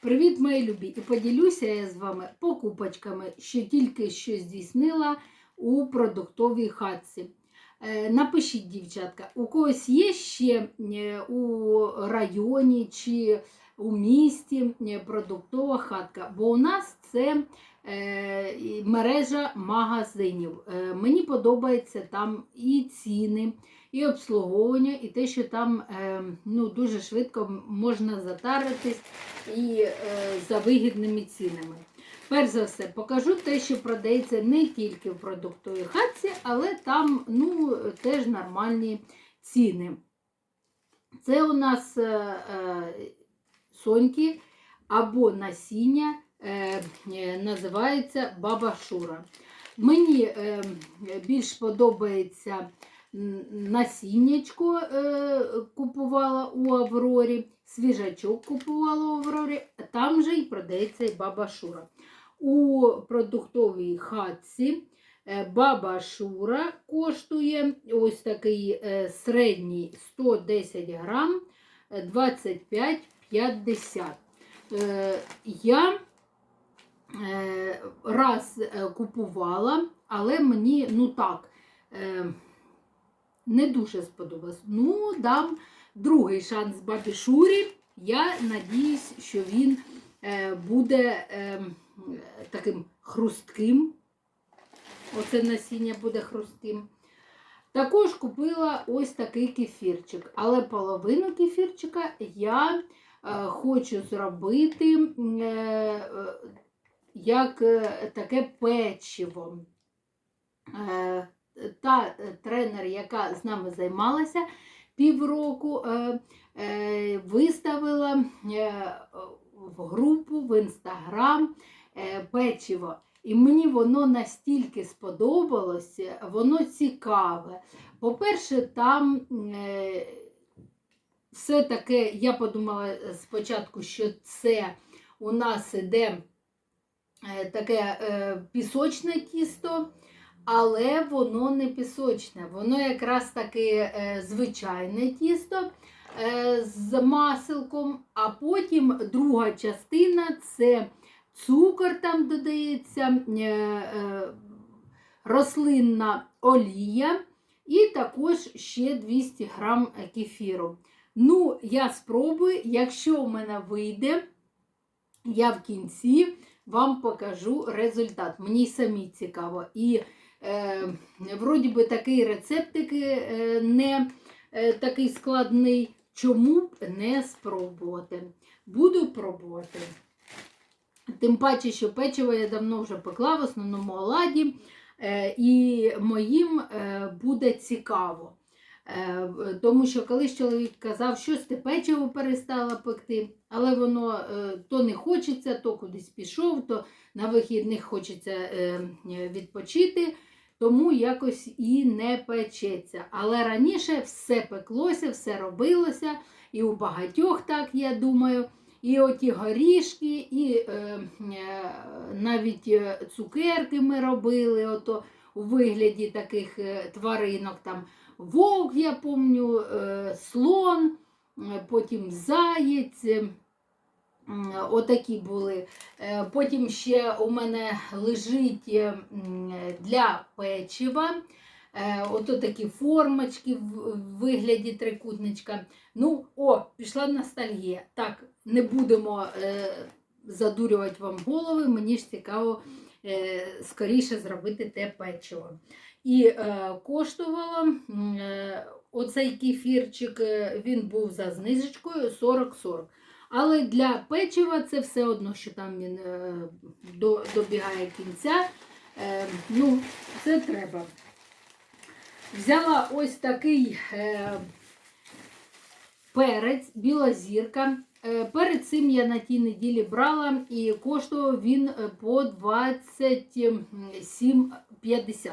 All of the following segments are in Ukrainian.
Привіт, мої любі! І поділюся я з вами покупочками, що тільки що здійснила у продуктовій хатці. Е, Напишіть, дівчатка, у когось є ще е, у районі чи у місті е, продуктова хатка, бо у нас це е, мережа магазинів. Е, Мені подобається там і ціни, і обслуговування, і те, що там ну, дуже швидко можна затаритись і за вигідними цінами. Перш за все, покажу те, що продається не тільки в продуктовій хатці, але там ну, теж нормальні ціни. Це у нас е, соньки або насіння е, е називається бабашура. Мені е, більш подобається насіннячко е, купувала у Аврорі, свіжачок купувала у Аврорі, там же і продається і баба У продуктовій хатці е, баба Шура коштує ось такий е, середній 110 грам 25 50. Е, я е, раз е, купувала, але мені, ну так, не дуже сподобалось. Ну, дам другий шанс бабі Шурі. Я надіюсь, що він буде таким хрустким. Оце насіння буде хрустим. Також купила ось такий кефірчик, але половину кефірчика я хочу зробити е, е, як е, таке печиво. Е, та е, тренер, яка з нами займалася півроку, е, е, виставила е, в групу в інстаграм е, печиво. І мені воно настільки сподобалося, воно цікаве. По-перше, там е, все таке, я подумала спочатку, що це у нас іде е, таке е, пісочне тісто, але воно не пісочне, воно якраз таки е, звичайне тісто е, з маселком, а потім друга частина це цукор там додається, рослинна олія і також ще 200 грам кефіру. Ну, я спробую, якщо у мене вийде, я в кінці вам покажу результат. Мені самі цікаво. І е, вроді би такий рецептик е, не е, такий складний. Чому б не спробувати? Буду пробувати. Тим паче, що печиво я давно вже пекла в основному оладі, е, і моїм е, буде цікаво. Е, Тому що колись чоловік казав, що ти печиво перестала пекти, але воно е, то не хочеться, то кудись пішов, то на вихідних хочеться е, відпочити, тому якось і не печеться. Але раніше все пеклося, все робилося, і у багатьох так, я думаю. І оті горішки, і е, навіть цукерки ми робили ото у вигляді таких тваринок. Там вовк, я пам'ятаю, е, слон, е, потім заєць. е, Отакі були. Потім ще у мене лежить для печива. Ото такі формочки в вигляді трикутничка. Ну, о, пішла ностальгія. Так, не будемо задурювати вам голови, мені ж цікаво скоріше зробити те печиво. І е, коштувало е, оцей кефірчик, е, він був за знижечкою 40-40. Але для печива це все одно, що там він до, добігає кінця. Ну, це треба. Взяла ось такий перець, біла зірка. Перед цим я на тій неділі брала і коштував він по 27,50.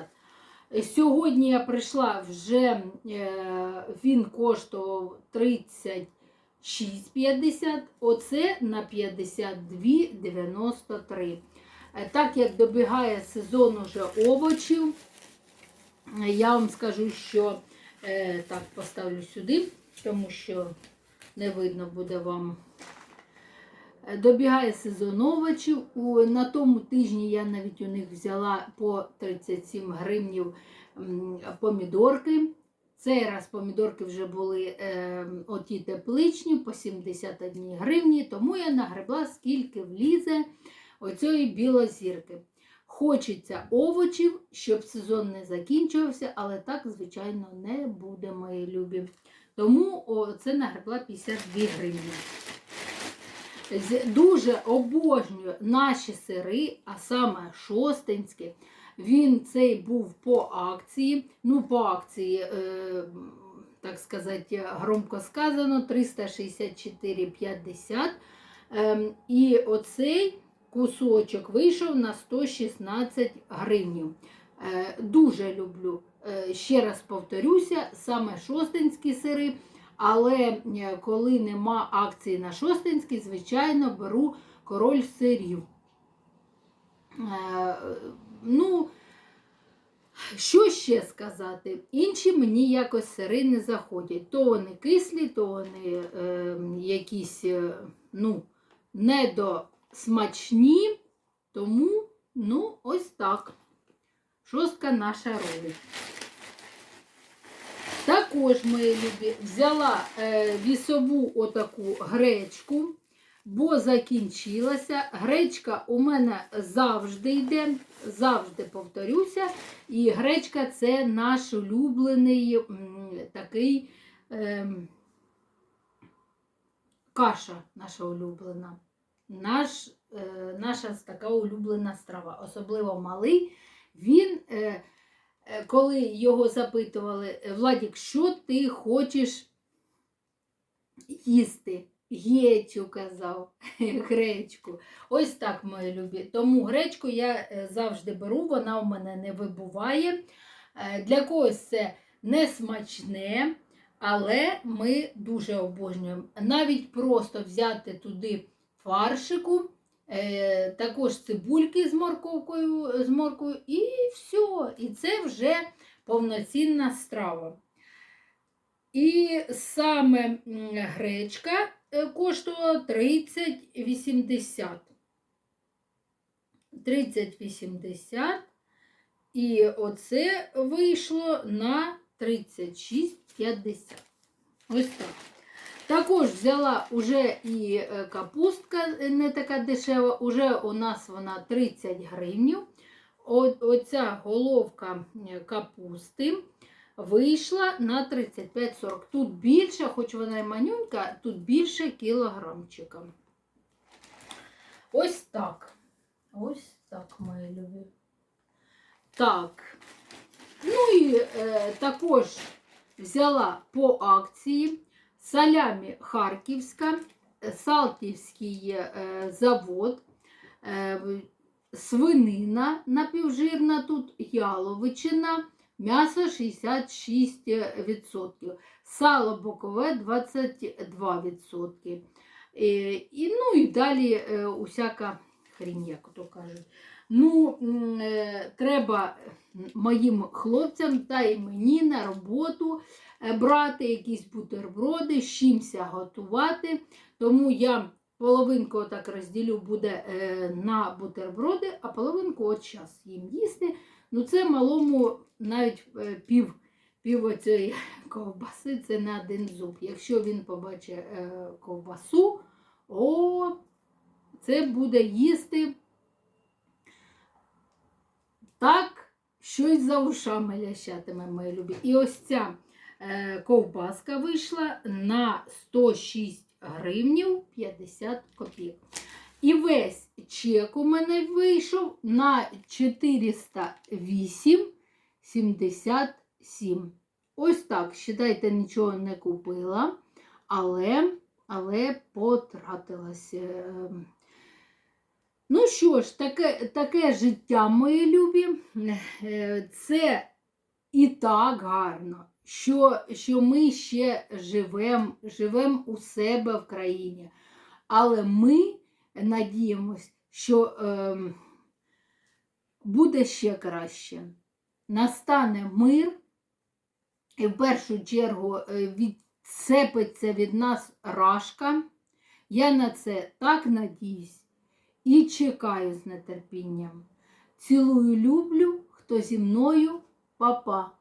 Е, Сьогодні я прийшла вже, е, він коштував 36,50, оце на 52,93. Е, Так як добігає сезон уже овочів, я вам скажу, що так поставлю сюди, тому що не видно буде вам. Добігає сезон овочів. У, на тому тижні я навіть у них взяла по 37 гривнів помідорки. Цей раз помідорки вже були е, оті тепличні по 71 гривні, тому я нагребла скільки влізе оцієї білозірки. Хочеться овочів, щоб сезон не закінчувався, але так, звичайно, не буде, мої любі. Тому о, це нагребла 52 гривні. Дуже обожнюю наші сири, а саме шостинські. Він цей був по акції. Ну, по акції, е, так сказати, громко сказано, 364,50. Ем, і оцей кусочок вийшов на 116 гривнів. Е, дуже люблю. Е, ще раз повторюся, саме шостинські сири. Але е, коли нема акції на шостинський, звичайно, беру король сирів. Е, ну, що ще сказати? Інші мені якось сири не заходять. То вони кислі, то вони е, якісь е, ну, недосмачні. Тому, ну, ось так. Шостка наша робить. Також, мої любі, взяла е, вісову отаку гречку, бо закінчилася. Гречка у мене завжди йде, завжди повторюся. І гречка це наш улюблений такий е, каша наша улюблена. Наш, е, наша така улюблена страва. Особливо малий. Він. Е, Е, коли його запитували, Владік, що ти хочеш їсти? Гєчу казав, гречку. Ось так, мої любі. Тому гречку я е, завжди беру, вона у мене не вибуває. Е, Для когось це не смачне, але ми дуже обожнюємо. Навіть просто взяти туди фаршику. Е, також цибульки з морковкою, з моркою, і все. І це вже повноцінна страва. І саме гречка е, коштувала 30,80. 30,80. І оце вийшло на 36,50. Ось так. Також взяла уже і е, капустка е, не така дешева, уже у нас вона 30 гривнів. Оця головка е, капусти вийшла на 35-40. Тут більше, хоч вона і манюнька, тут більше кілограмчика. Ось так. Ось так, мої любі. Так. Ну і е, також взяла по акції. Салямі Харківська, е, Салтівський е, завод, е, свинина напівжирна тут, яловичина, м'ясо 66%, сало бокове 22%. Е, І, ну і далі усяка хрінь, як то кажуть. Ну, треба моїм хлопцям та й мені на роботу брати якісь бутерброди, з чимся готувати. Тому я половинку отак розділю буде е, на бутерброди, а половинку от час їм їсти. Ну, це малому навіть е, пів, пів оцієї ковбаси це на один зуб. Якщо він побачить е, ковбасу, о, це буде їсти так, щось за ушами лящатиме, мої любі. І ось ця е, ковбаска вийшла на 106 гривнів 50 копійок. І весь чек у мене вийшов на 408,77. Ось так, считайте, нічого не купила, але, але потратилася. Ем, Ну що ж, таке, таке життя, мої любі, Е, це і так гарно, що, що ми ще живемо живем у себе в країні. Але ми надіємось, що е, буде ще краще. Настане мир, і в першу чергу е, відцепиться від нас рашка Я на це так надіюсь і чекаю з нетерпінням. Цілую, люблю, хто зі мною, папа.